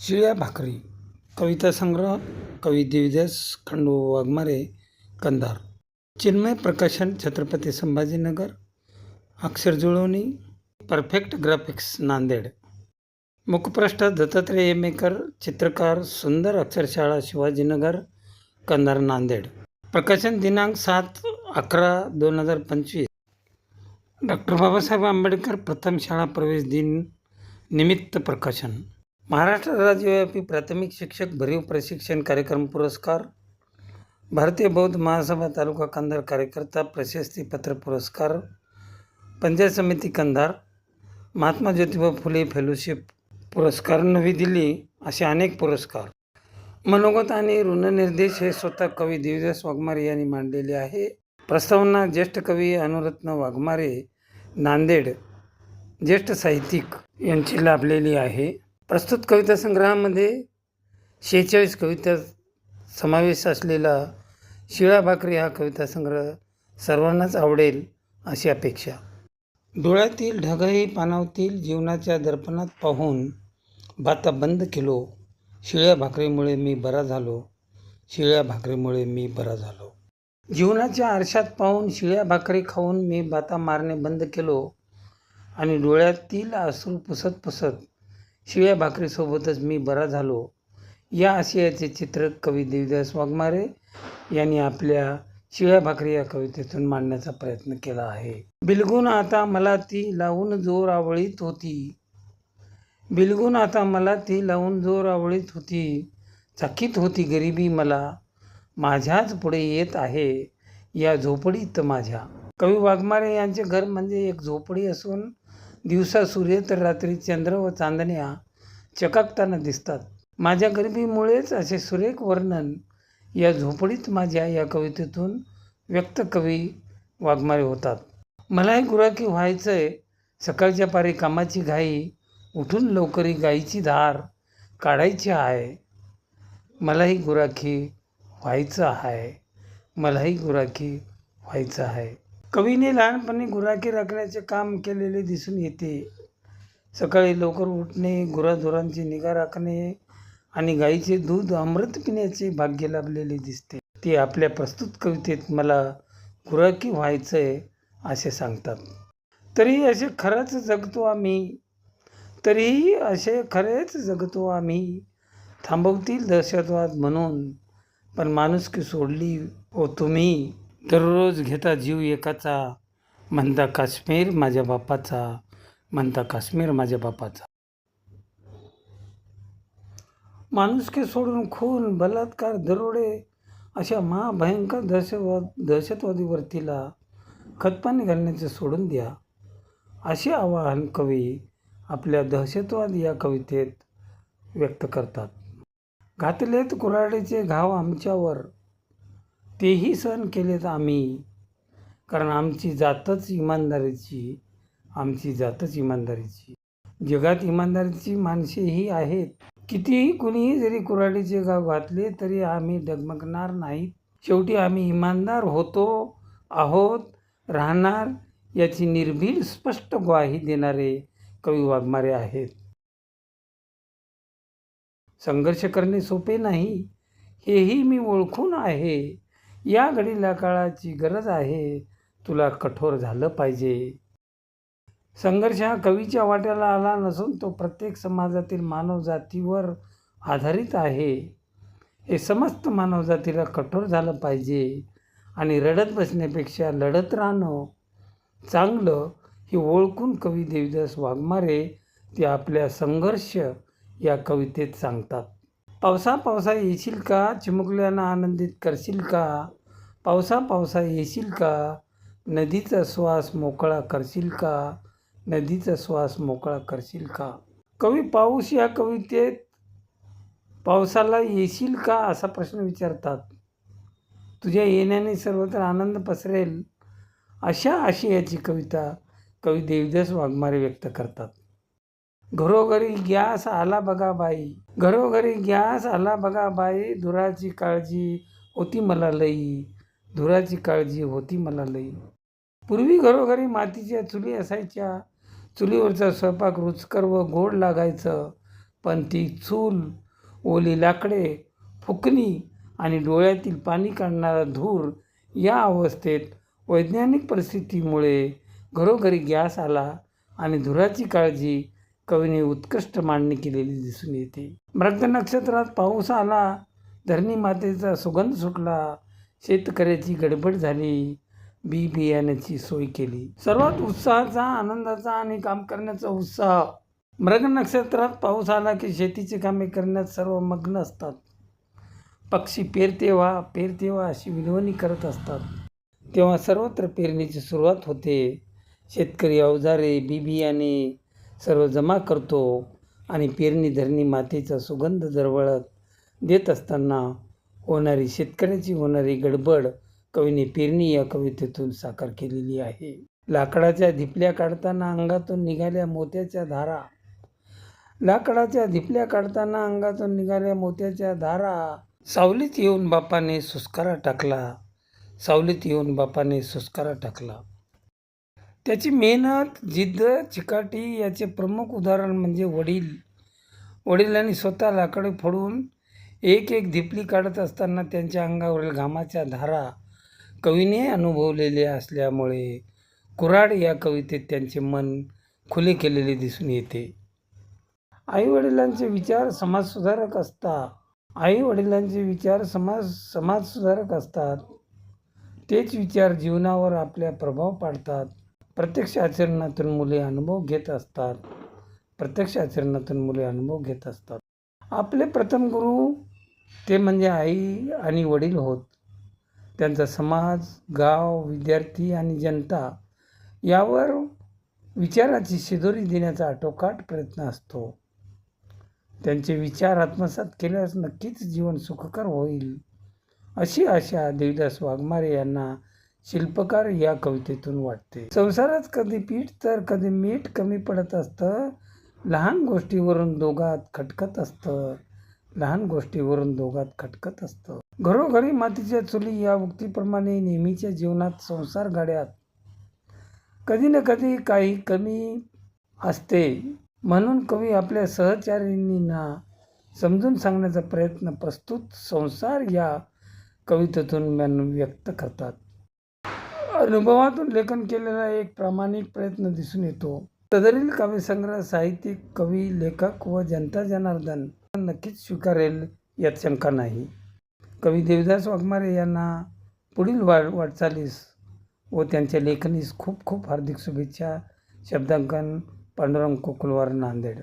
शिळ्या भाकरी कविता संग्रह कवी देविदास खंडू वाघमारे कंधार. चिन्मय प्रकाशन छत्रपती संभाजीनगर. अक्षर जुळवणी परफेक्ट ग्राफिक्स नांदेड. मुखपृष्ठ दत्तात्रय येमेकर चित्रकार सुंदर अक्षरशाळा शिवाजीनगर कंधार नांदेड. प्रकाशन दिनांक सात अकरा दोन हजार पंचवीस. डॉक्टर बाबासाहेब आंबेडकर प्रथम शाळा प्रवेश दिन निमित्त प्रकाशन. महाराष्ट्र राज्यव्यापी प्राथमिक शिक्षक भरीव प्रशिक्षण कार्यक्रम पुरस्कार भारतीय बौद्ध महासभा तालुका कंधार कार्यकर्ता प्रशस्तीपत्र पुरस्कार पंचायत समिती कंधार महात्मा ज्योतिबा फुले फेलोशिप पुरस्कार नवी दिल्ली असे अनेक पुरस्कार. मनोगत आणि ऋणनिर्देश हे स्वतः कवी देवदास वाघमारे यांनी मांडलेले आहे. प्रस्तावना ज्येष्ठ कवी अनुरत्न वाघमारे नांदेड ज्येष्ठ साहित्यिक यांची लाभलेली आहे. प्रस्तुत कविता संग्रहामध्ये शेहेचाळीस कविता समावेश असलेला शिळा भाकरी हा कविता संग्रह सर्वांनाच आवडेल अशी अपेक्षा. डोळ्यातील ढगही पानावतील जीवनाच्या दर्पणात पाहून बाता बंद केलो. शिळ्या भाकरीमुळे मी बरा झालो. शिळ्या भाकरीमुळे मी बरा झालो. जीवनाच्या आरशात पाहून शिळ्या भाकरी खाऊन मी बाता मारणे बंद केलो. आणि डोळ्यातील आसूल पुसत पुसत शिळ्या भाकरीसोबतच मी बरा झालो. या आशयाचे चित्र कवी देवदास वाघमारे यांनी आपल्या शिळ्या भाकरी या कवितेतून मांडण्याचा प्रयत्न केला आहे. बिलगून आता मला ती लावून जोर आवळीत होती. बिलगून आता मला ती लावून जोर आवळीत होती. चकित होती गरिबी मला. माझ्याच पुढे येत आहे. या झोपडीत माझ्या. कवी वाघमारे यांचे घर म्हणजे एक झोपडी असून दिवसा सूर्य तर रात्री चंद्र व चांदण्या चकाकताना दिसतात. माझ्या गरिबीमुळेच असे सुरेख वर्णन या झोपडीत माझ्या या कवितेतून व्यक्त कवी वाघमारे होतात. मलाही गुराखी व्हायचं आहे सकाळच्या पारी कामाची घाई उठून लवकरी गाईची धार काढायची आहे. मलाही गुराखी व्हायचं आहे. मलाही गुराखी व्हायचं आहे. कवीने लहानपणी गुराखी राखण्याचे काम केलेले दिसून येते. सकाळी लवकर उठणे गुराधुरांची निगा राखणे आणि गाईचे दूध अमृत पिण्याचे भाग्य लाभलेले दिसते. ते आपल्या प्रस्तुत कवितेत मला गुराखी व्हायचं आहे असे सांगतात. तरी असे खरंच जगतो आम्ही. तरीही असे खरेच जगतो आम्ही. थांबवतील दहशतवाद म्हणून पण माणुसकी सोडली हो तुम्ही. दररोज घेता जीव एकाचा म्हणता काश्मीर माझ्या बापाचा म्हणता काश्मीर माझ्या बापाचा. माणुसकी सोडून खून बलात्कार दरोडे अशा महाभयंकर दहशतवाद दहशतवादी वर्तीला खतपाणी घालण्याचे सोडून द्या. असे आवाहन कवी आपल्या दहशतवाद या कवितेत व्यक्त करतात. घातलेत कुऱ्हाडीचे घाव आमच्यावर तेही सहन केलेत आम्ही. कारण आमची जातच इमानदारीची आमची जातच इमानदारीची. जगात इमानदारीची माणसेही आहेत. कितीही कुणीही जरी कुऱ्हाडीचे गाव घातले तरी आम्ही डगमगणार नाहीत. शेवटी आम्ही इमानदार होतो आहोत राहणार याची निर्भीड स्पष्ट ग्वाही देणारे कवी वाघमारे आहेत. संघर्ष करणे सोपे नाही. हेही मी ओळखून आहे. या घडीला काळाची गरज आहे. तुला कठोर झालं पाहिजे. संघर्ष हा कवीच्या वाट्याला आला नसून तो प्रत्येक समाजातील मानवजातीवर आधारित आहे. हे समस्त मानवजातीला कठोर झालं पाहिजे आणि रडत बसण्यापेक्षा लढत राहणं चांगलं हे ओळखून कवी देवीदास वाघमारे ते आपल्या संघर्ष या कवितेत सांगतात. पावसा पावसा येशील का? चिमुकल्यानं आनंदित करशील का? पावसा पावसा येशील का? नदीचा श्वास मोकळा करशील का? नदीचा श्वास मोकळा करशील का? कवी पाऊस या कवितेत पावसाला येशील का असा प्रश्न विचारतात. तुझ्या येण्याने सर्वत्र आनंद पसरेल अशा आशयाची कविता कवी देवदास वाघमारे व्यक्त करतात. घरोघरी गॅस आला बघा बाई. घरोघरी गॅस आला बघा बाई. धुराची काळजी होती मला लई. धुराची काळजी होती मला लई. पूर्वी घरोघरी मातीच्या चुली असायच्या. चुलीवरचा स्वयंपाक रुचकर व गोड लागायचं. पण ती चूल ओली लाकडे फुकणी आणि डोळ्यातील पाणी काढणारा धूर या अवस्थेत वैज्ञानिक परिस्थितीमुळे घरोघरी गॅस आला आणि धुराची काळजी कवीने उत्कृष्ट मांडणी केलेली दिसून येते. मृग नक्षत्रात पाऊस आला. धरणी मातेचा सुगंध सुटला. शेतकऱ्याची गडबड झाली बी बियाण्याची सोय केली. सर्वात उत्साहाचा आनंदाचा आणि काम करण्याचा उत्साह. मृग नक्षत्रात पाऊस आला की शेतीची कामे करण्यात सर्व मग्न असतात. पक्षी पेरतेवा पेरतेवा अशी विनवणी करत असतात. तेव्हा सर्वत्र पेरणीची सुरुवात होते. शेतकरी अवजारे बी बियाणे सर्व जमा करतो आणि पेरणी धरणी मातेचा सुगंध दरवळत देत असताना होणारी शेतकऱ्याची होणारी गडबड कवीने पेरणी या कवितेतून साकार केलेली आहे. लाकडाच्या धिपल्या काढताना अंगातून निघाल्या मोत्याच्या धारा. लाकडाच्या धिपल्या काढताना अंगातून निघाल्या मोत्याच्या धारा. सावलीत येऊन बापाने सुस्कारा टाकला. सावलीत येऊन बापाने सुस्कारा टाकला. त्याची मेहनत जिद्द चिकाटी याचे प्रमुख उदाहरण म्हणजे वडील. वडिलांनी स्वतः लाकडे फोडून एक एक धिपली काढत असताना त्यांच्या अंगावरील घामाच्या धारा कवीने अनुभवलेल्या असल्यामुळे कुऱ्हाड या कवितेत त्यांचे मन खुले केलेले दिसून येते. आईवडिलांचे विचार समाजसुधारक असतात. आई वडिलांचे विचार समाज समाजसुधारक असतात. तेच विचार जीवनावर आपल्या प्रभाव पाडतात. प्रत्यक्ष आचरणातून मुले अनुभव घेत असतात. प्रत्यक्ष आचरणातून मुले अनुभव घेत असतात. आपले प्रथम गुरु ते म्हणजे आई आणि वडील होत. त्यांचा समाज गाव विद्यार्थी आणि जनता यावर विचाराची शिदोरी देण्याचा आटोकाट प्रयत्न असतो. त्यांचे विचार आत्मसात केल्यास नक्कीच जीवन सुखकर होईल अशी आशा देवदास वाघमारे यांना शिल्पकार या कवितेतून वाटते. संसारात कधी पीठ तर कधी मीठ कमी पडत असतं लहान गोष्टीवरून दोघात खटकत असतं. लहान गोष्टीवरून दोघात खटकत असतं. घरोघरी मातीच्या चुली या उक्तीप्रमाणे नेहमीच्या जीवनात संसार गाड्यात कधी ना कधी काही कमी असते. म्हणून कवी आपल्या सहचारिणींना समजून सांगण्याचा प्रयत्न प्रस्तुत संसार या कवितेतून व्यक्त करतात. अनुभवातून लेखन केलेला एक प्रामाणिक प्रयत्न दिसून येतो. सदरील काव्यसंग्रह साहित्यिक कवी लेखक व जनता जनार्दन नक्कीच स्वीकारेल यात शंका नाही. कवी देवदास वाघमारे यांना पुढील वा वाटचालीस व त्यांच्या लेखनीस खूप खूप हार्दिक शुभेच्छा. शब्दांकन पांडुरंग कोकुलवार नांदेड.